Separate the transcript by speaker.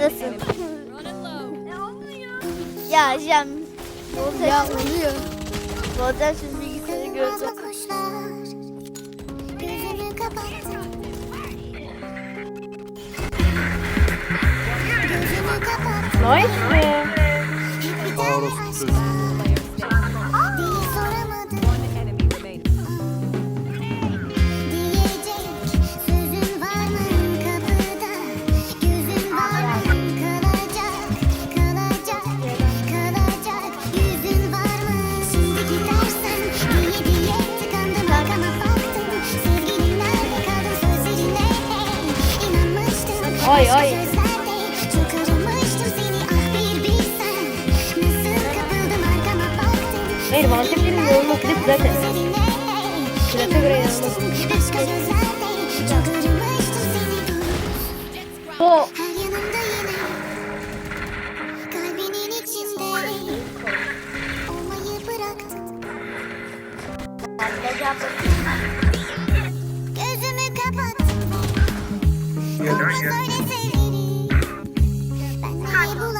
Speaker 1: Nasıl? ya Cem.
Speaker 2: Ya oluyor.
Speaker 1: Voltaj şimdi bilgisayarı gördüm. Nice
Speaker 3: mi? Ağır olsun.
Speaker 1: Ay ay. Hayır mantıklıyım yolun okuduk zaten. Plata göre
Speaker 3: yazdım.
Speaker 1: O.
Speaker 3: Gözümü kapattım.
Speaker 2: Gözümü.